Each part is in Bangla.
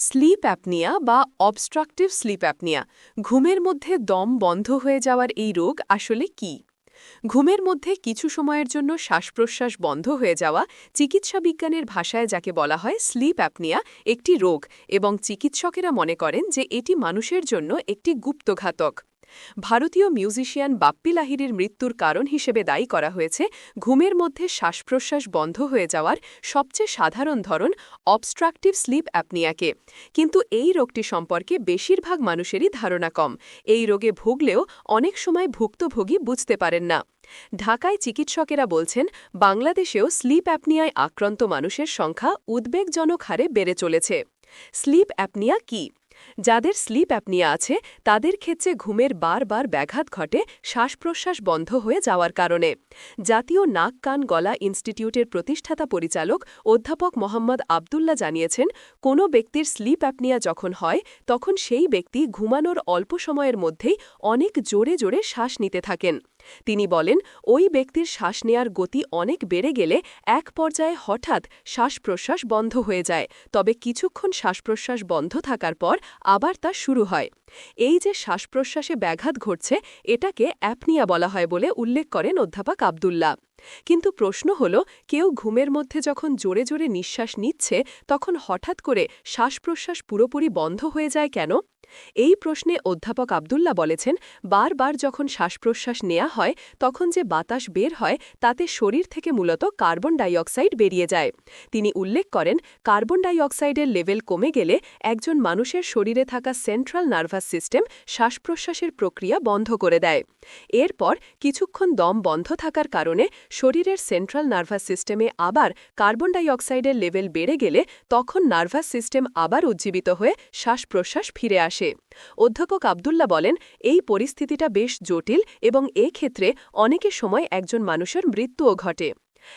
স্লিপ অ্যাপনিয়া বা অবস্ট্রাকটিভ স্লিপ অ্যাপনিয়া, ঘুমের মধ্যে দম বন্ধ হয়ে যাওয়ার এই রোগ আসলে কি? ঘুমের মধ্যে কিছু সময়ের জন্য শ্বাস প্রশ্বাস বন্ধ হয়ে যাওয়া চিকিৎসা বিজ্ঞানের ভাষায় যাকে বলা হয় স্লিপ অ্যাপনিয়া একটি রোগ এবং চিকিৎসকেরা মনে করেন যে এটি মানুষের জন্য একটি গুপ্তঘাতক। ভারতীয় মিউজিশিয়ান বাপ্পি লাহিরির মৃত্যুর কারণ হিসেবে দায়ী করা হয়েছে ঘুমের মধ্যে শ্বাসপ্রশ্বাস বন্ধ হয়ে যাওয়ার সবচেয়ে সাধারণ ধরন অবস্ট্রাকটিভ স্লিপ অ্যাপনিয়াকে কিন্তু এই রোগটি সম্পর্কে বেশিরভাগ মানুষেরই ধারণা কম। এই রোগে ভুগলেও অনেক সময় ভুক্তভোগী বুঝতে পারেন না। ঢাকায় চিকিৎসকেরা বলছেন, বাংলাদেশেও স্লিপ অ্যাপনিয়ায় আক্রান্ত মানুষের সংখ্যা উদ্বেগজনক হারে বেড়ে চলেছে। স্লিপ অ্যাপনিয়া কী? যাদের স্লিপ অ্যাপনিয়া আছে, তাদের ক্ষেত্রে ঘুমের বারবার ব্যাঘাত ঘটে শ্বাস প্রশ্বাস বন্ধ হয়ে যাওয়ার কারণে। জাতীয় নাক, কান, গলা ইনস্টিটিউটের প্রতিষ্ঠাতা পরিচালক অধ্যাপক মোহাম্মদ আবদুল্লা জানিয়েছেন, কোনো ব্যক্তির স্লিপ অ্যাপনিয়া যখন হয়, তখন সেই ব্যক্তি ঘুমানোর অল্প সময়ের মধ্যেই অনেক জোরে জোরে শ্বাস নিতে থাকেন। তিনি বলেন, ওই ব্যক্তির শ্বাস নেয়ার গতি অনেক বেড়ে গেলে এক পর্যায়ে হঠাৎ শ্বাস প্রশ্বাস বন্ধ হয়ে যায়, তবে কিছুক্ষণ শ্বাস প্রশ্বাস বন্ধ থাকার পর আবার তা শুরু হয়। এই যে শ্বাস প্রশ্বাসে ব্যাঘাত ঘটছে, এটাকে অ্যাপনিয়া বলা হয় বলে উল্লেখ করেন অধ্যাপক আবদুল্লা কিন্তু প্রশ্ন হল, কেউ ঘুমের মধ্যে যখন জোরে জোরে নিঃশ্বাস নিচ্ছে, তখন হঠাৎ করে শ্বাস প্রশ্বাস পুরোপুরি বন্ধ হয়ে যায় কেন? এই প্রশ্নে অধ্যাপক আবদুল্লা বলেছেন, বারবার যখন শ্বাস প্রশ্বাস নেওয়া হয়, তখন যে বাতাস বের হয়, তাতে শরীর থেকে মূলত কার্বন ডাইঅক্সাইড বেরিয়ে যায়। তিনি উল্লেখ করেন, কার্বন ডাইঅক্সাইডের লেভেল কমে গেলে একজন মানুষের শরীরে থাকা সেন্ট্রাল নার্ভাস সিস্টেম শ্বাস প্রশ্বাসের প্রক্রিয়া বন্ধ করে দেয়। এরপর কিছুক্ষণ দম বন্ধ থাকার কারণে শরীরের সেন্ট্রাল নার্ভাস সিস্টেমে আবার কার্বন ডাইঅক্সাইডের লেভেল বেড়ে গেলে তখন নার্ভাস সিস্টেম আবার উজ্জীবিত হয়ে শ্বাস প্রশ্বাস ফিরে আসে। অধ্যাপক আবদুল্লা বলেন, এই পরিস্থিতিটা বেশ জটিল এবং এক্ষেত্রে অনেকের সময় একজন মানুষের মৃত্যুও ঘটে।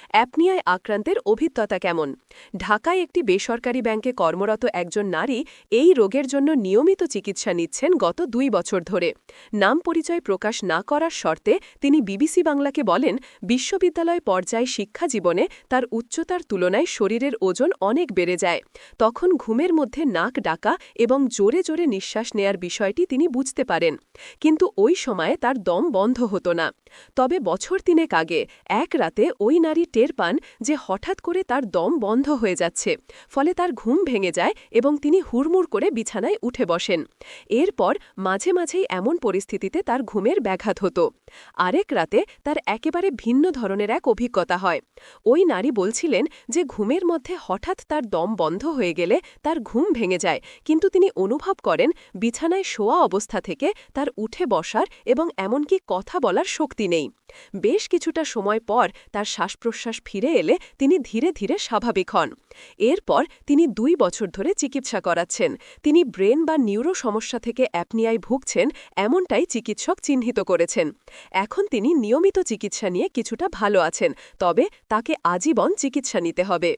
অ্যাপনিয়ায় আক্রান্তের অভিজ্ঞতা কেমন? ঢাকায় একটি বেসরকারি ব্যাংকে কর্মরত একজন নারী এই রোগের জন্য নিয়মিত চিকিৎসা নিচ্ছেন গত দুই বছর ধরে। নাম পরিচয় প্রকাশ না করার শর্তে তিনি বিবিসি বাংলাকে বলেন, বিশ্ববিদ্যালয় পর্যায়ে শিক্ষা জীবনে তার উচ্চতার তুলনায় শরীরের ওজন অনেক বেড়ে যায়। তখন ঘুমের মধ্যে নাক ডাকা এবং জোরে জোরে নিঃশ্বাস নেয়ার বিষয়টি তিনি বুঝতে পারেন। কিন্তু ওই সময়ে তার দম বন্ধ হতো না। তবে বছর তিনেক আগে, এক রাতে ওই নারী টের পান যে হঠাৎ করে তার দম বন্ধ হয়ে যাচ্ছে, ফলে তার ঘুম ভেঙে যায় এবং তিনি হুড়মুড় করে বিছানায় উঠে বসেন। এরপর মাঝে মাঝেই এমন পরিস্থিতিতে তার ঘুমের ব্যাঘাত হতো। আরেক রাতে তার একেবারে ভিন্ন ধরনের এক অভিজ্ঞতা হয়। ওই নারী বলছিলেন যে ঘুমের মধ্যে হঠাৎ তার দম বন্ধ হয়ে গেলে তার ঘুম ভেঙে যায়, কিন্তু তিনি অনুভব করেন বিছানায় শোয়া অবস্থা থেকে তার উঠে বসার এবং এমনকি কথা বলার শক্তি নেই। বেশ কিছুটা সময় পর তার শ্বাস প্রশ্বাস ফিরে এলে তিনি ধীরে ধীরে স্বাভাবিক হন। এরপর তিনি দুই বছর ধরে চিকিৎসা করাচ্ছেন। তিনি ব্রেন বা নিউরো সমস্যা থেকে অ্যাপনিয়ায় ভুগছেন, এমনটাই চিকিৎসক চিহ্নিত করেছেন। এখন তিনি নিয়মিত চিকিৎসা নিয়ে কিছুটা ভালো আছেন, তবে তাকে আজীবন চিকিৎসা নিতে হবে।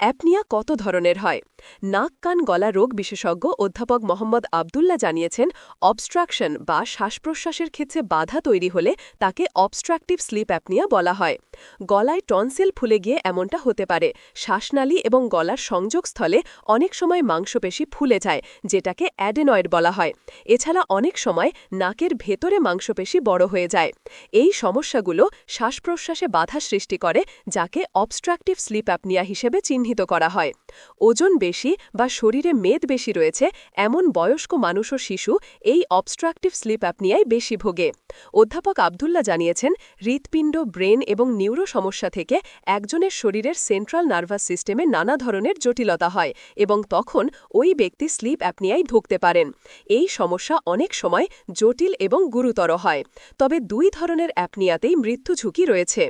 অ্যাপনিয়া কত ধরনের হয়? নাক, কান, গলা রোগ বিশেষজ্ঞ অধ্যাপক মোহাম্মদ আবদুল্লা জানিয়েছেন, অবস্ট্রাকশন বা শ্বাস প্রশ্বাসের ক্ষেত্রে বাধা তৈরি হলে তাকে অবস্ট্রাকটিভ স্লিপ অ্যাপনিয়া বলা হয়। গলায় টনসেল ফুলে গিয়ে এমনটা হতে পারে। শ্বাসনালী এবং গলার সংযোগস্থলে অনেক সময় মাংসপেশি ফুলে যায়, যেটাকে অ্যাডেনয়েড বলা হয়। এছাড়া অনেক সময় নাকের ভেতরে মাংসপেশি বড় হয়ে যায়। এই সমস্যাগুলো শ্বাস প্রশ্বাসে বাধা সৃষ্টি করে, যাকে অবস্ট্রাকটিভ স্লিপ অ্যাপনিয়া হিসেবে চিহ্নিত করা হয়। ওজন বেশি বা শরীরে মেদ বেশি রয়েছে এমন বয়স্ক মানুষ ও শিশু এই অবস্ট্রাকটিভ স্লিপ অ্যাপনিয়ায় বেশি ভোগে। অধ্যাপক আবদুল্লা জানিয়েছেন, হৃৎপিণ্ড, ব্রেন এবং নিউরো সমস্যা থেকে একজনের শরীরের সেন্ট্রাল নার্ভাস সিস্টেমে নানা ধরনের জটিলতা হয় এবং তখন ওই ব্যক্তি স্লিপ অ্যাপনিয়ায় ঢুকতে পারেন। এই সমস্যা অনেক সময় জটিল এবং গুরুতর হয়। তবে দুই ধরনের অ্যাপনিয়াতেই মৃত্যু ঝুঁকি রয়েছে।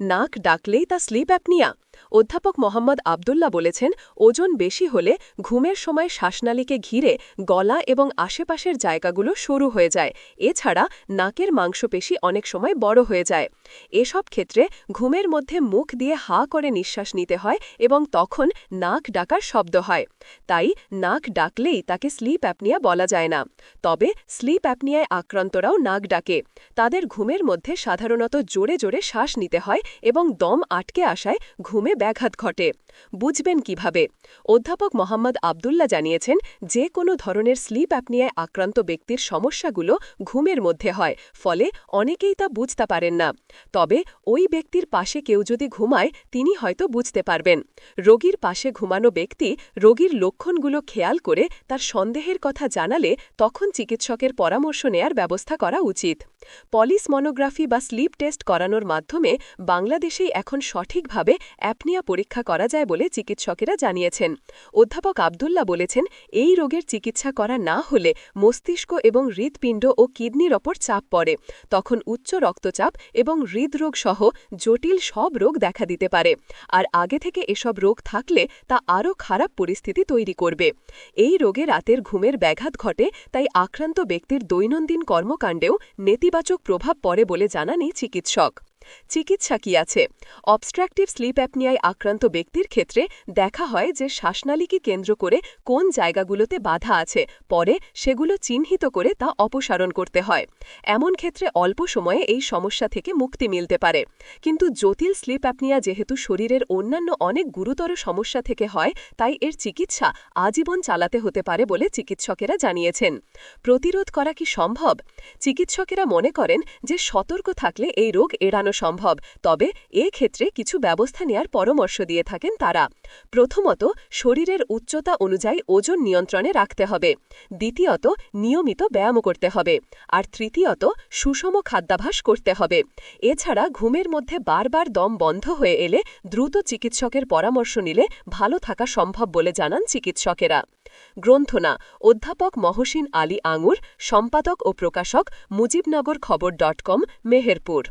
নাক ডাকলেই তা স্লিপ অ্যাপনিয়া। অধ্যাপক মোহাম্মদ আবদুল্লা বলেছেন, ওজন বেশি হলে ঘুমের সময় শ্বাসনালীকে ঘিরে গলা এবং আশেপাশের জায়গাগুলো সরু হয়ে যায়। এছাড়া নাকের মাংসপেশি অনেক সময় বড় হয়ে যায়। এসব ক্ষেত্রে ঘুমের মধ্যে মুখ দিয়ে হা করে নিঃশ্বাস নিতে হয় এবং তখন নাক ডাকার শব্দ হয়। তাই নাক ডাকলেই তাকে স্লিপ অ্যাপনিয়া বলা যায় না। তবে স্লিপ অ্যাপনিয়ায় আক্রান্তরাও নাক ডাকে। তাদের ঘুমের মধ্যে সাধারণত জোরে জোরে শ্বাস নিতে হয়। হয় এবং দম আটকে আসায় ঘুমে ব্যাঘাত ঘটে। বুঝবেন কীভাবে? অধ্যাপক মোহাম্মদ আবদুল্লা জানিয়েছেন, যে কোনো ধরনের স্লিপ অ্যাপনিয়ায় আক্রান্ত ব্যক্তির সমস্যাগুলো ঘুমের মধ্যে হয়, ফলে অনেকেই তা বুঝতে পারেন না। তবে ওই ব্যক্তির পাশে কেউ যদি ঘুমায়, তিনি হয়তো বুঝতে পারবেন। রোগীর পাশে ঘুমানো ব্যক্তি রোগীর লক্ষণগুলো খেয়াল করে তার সন্দেহের কথা জানালে তখন চিকিৎসকের পরামর্শ নেয়ার ব্যবস্থা করা উচিত। পলিস মনোগ্রাফি বা স্লিপ টেস্ট করানোর মাধ্যমে বাংলাদেশেই এখন সঠিকভাবে অ্যাপনিয়া পরীক্ষা করা যায় বলে চিকিৎসকেরা জানিয়েছেন। অধ্যাপক আবদুল্লা বলেছেন, এই রোগের চিকিৎসা করা না হলে মস্তিষ্ক এবং হৃৎপিণ্ড ও কিডনির ওপর চাপ পড়ে। তখন উচ্চ রক্তচাপ এবং হৃদরোগ সহ জটিল সব রোগ দেখা দিতে পারে। আর আগে থেকে এসব রোগ থাকলে তা আরও খারাপ পরিস্থিতি তৈরি করবে। এই রোগে রাতের ঘুমের ব্যাঘাত ঘটে, তাই আক্রান্ত ব্যক্তির দৈনন্দিন কর্মকাণ্ডেও নেতিবাচক প্রভাব পড়ে বলে জানানি চিকিৎসক। চিকিৎসা কি আছে? অবস্ট্রাকটিভ স্লিপ অ্যাপনিয়ায় আক্রান্ত ব্যক্তির ক্ষেত্রে দেখা হয় যে শ্বাসনালীকে কেন্দ্র করে কোন জায়গাগুলোতে বাধা আছে, পরে সেগুলো চিহ্নিত করে তা অপসারণ করতে হয়। এমন ক্ষেত্রে অল্প সময়ে এই সমস্যা থেকে মুক্তি মিলতে পারে। কিন্তু জটিল স্লিপ অ্যাপনিয়া যেহেতু শরীরের অন্যান্য অনেক গুরুতর সমস্যা থেকে হয়, তাই এর চিকিৎসা আজীবন চালাতে হতে পারে বলে চিকিৎসকেরা জানিয়েছেন। প্রতিরোধ করা কি সম্ভব? চিকিৎসকেরা মনে করেন যে সতর্ক থাকলে এই রোগ এড়ানো সম্ভব, তবে এ ক্ষেত্রে কিছু ব্যবস্থা নেয়ার পরামর্শ দিয়ে থাকেন তারা। প্রথমত, শরীরের উচ্চতা অনুযায়ী ওজন নিয়ন্ত্রণে রাখতে হবে। দ্বিতীয়ত, নিয়মিত ব্যায়াম করতে হবে। আর তৃতীয়ত, সুষম খাদ্যাভাস করতে হবে। এছাড়া ঘুমের মধ্যে বারবার দম বন্ধ হয়ে এলে দ্রুত চিকিৎসকের পরামর্শ নিলে ভালো থাকা সম্ভব বলে জানান চিকিৎসকেরা। গ্রন্থনা, অধ্যাপক মহসিন আলী আঙুর, সম্পাদক ও প্রকাশক মুজিবনগর খবর ডট কম, মেহেরপুর।